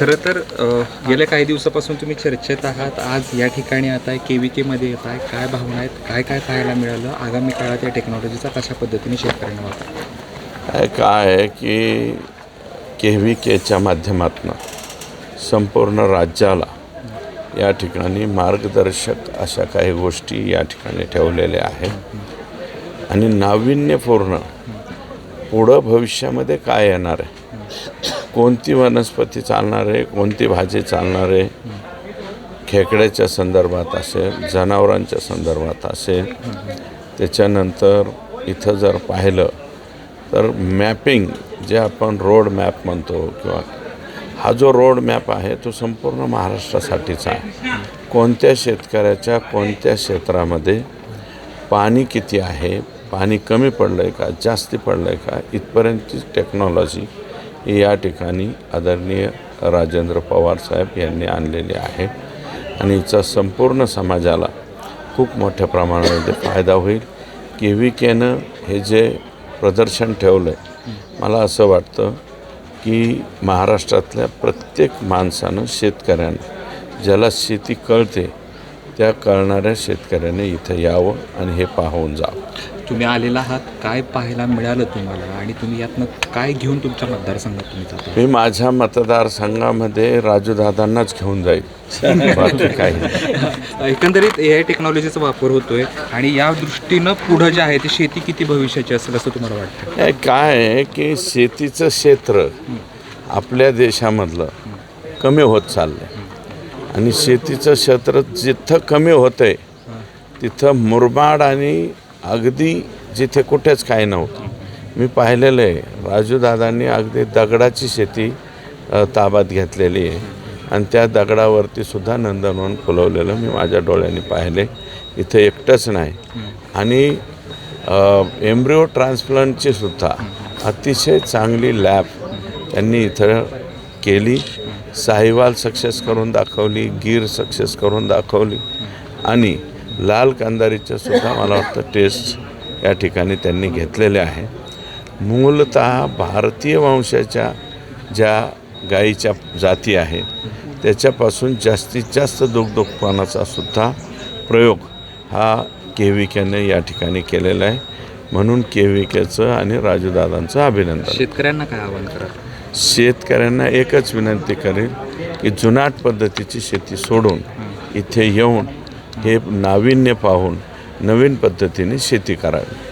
खरं तर अ, गेल्या काही दिवसापासून तुम्ही चर्चेत आहात. आज या ठिकाणी आता के व्ही केमध्ये येत आहे. काय भावना आहेत? काय काय पाहायला मिळालं? आगामी काळात या टेक्नॉलॉजीचा कशा पद्धतीने शेतकऱ्यांना वापर काय काय आहे की के व्ही केच्या माध्यमातून संपूर्ण राज्याला या ठिकाणी मार्गदर्शक अशा काही गोष्टी या ठिकाणी ठेवलेल्या आहेत. आणि नाविन्यपूर्ण पुढं भविष्यामध्ये काय येणार आहे? कोणती वनस्पती चालणार आहे कोणती भाजी चालणार आहे खेकड्याच्या संदर्भात असेल जनावरांच्या संदर्भात असेल त्याच्यानंतर इथं जर पाहिलं तर मॅपिंग जे आपण रोड मॅप म्हणतो किंवा हा जो रोड मॅप आहे तो संपूर्ण महाराष्ट्रासाठीचा आहे. कोणत्या शेतकऱ्याच्या कोणत्या क्षेत्रामध्ये पाणी किती आहे पाणी कमी पडलं आहे का जास्ती पडलं आहे का इथपर्यंतची टेक्नॉलॉजी या ठिकाणी आदरणीय राजेंद्र पवार साहेब यांनी आणलेले आहे. आणि याचा संपूर्ण समाजाला खूप मोठ्या प्रमाणामध्ये फायदा होईल. के व्ही केनं हे जे प्रदर्शन ठेवलं आहे मला असं वाटतं की महाराष्ट्रातल्या प्रत्येक माणसानं शेतकऱ्यानं ज्याला शेती कळते त्या कळणाऱ्या शेतकऱ्याने इथं यावं आणि हे पाहून जावं. तुम्ही आलेला आहात काय पाहायला मिळालं तुम्हाला? आणि तुम्ही यातनं काय घेऊन तुमच्या मतदारसंघात तुम्ही जाता? मी माझ्या मतदारसंघामध्ये राजूदादांनाच घेऊन जाईल. बाकी काही नाही. एकंदरीत ए आय टेक्नॉलॉजीचा वापर होतोय आणि या दृष्टीनं पुढं जे आहे ते शेती किती भविष्याची असेल असं तुम्हाला वाटतं? काय आहे की शेतीचं क्षेत्र आपल्या देशामधलं कमी होत चाललं आहे आणि शेतीचं क्षेत्र जिथं कमी होतं आहे तिथं मुरमाड आणि अगदी जिथे कुठेच काय नव्हतं. मी पाहिलेलं आहे राजूदादांनी अगदी दगडाची शेती ताब्यात घेतलेली आहे. आणि त्या दगडावरती सुद्धा नंदनवन फुलवलेलं मी माझ्या डोळ्यांनी पाहिले. इथे एकटंच नाही. आणि एम्ब्रिओ ट्रान्सप्लांटची सुद्धा अतिशय चांगली लॅब त्यांनी इथं केली. साहिवाल सक्सेस करून दाखवली गीर सक्सेस करून दाखवली. आणि लाल कांदारीच्या सुद्धा मला वाटतं टेस्ट या ठिकाणी त्यांनी घेतलेले आहे. मूलत भारतीय वंशाच्या ज्या गाईच्या जाती आहेत त्याच्यापासून जास्तीत जास्त दुग्ध उत्पादनाचा सुद्धा प्रयोग हा के व्ही केने या ठिकाणी केलेला आहे. म्हणून के व्ही केचं आणि राजूदादांचं अभिनंदन. शेतकऱ्यांना काय आव्हान करा? शेतकऱ्यांना एकच विनंती करेल की जुनाट पद्धतीची शेती सोडून इथे येऊन हे नाविन्य पाहून नवीन पद्धतीने शेती करावी.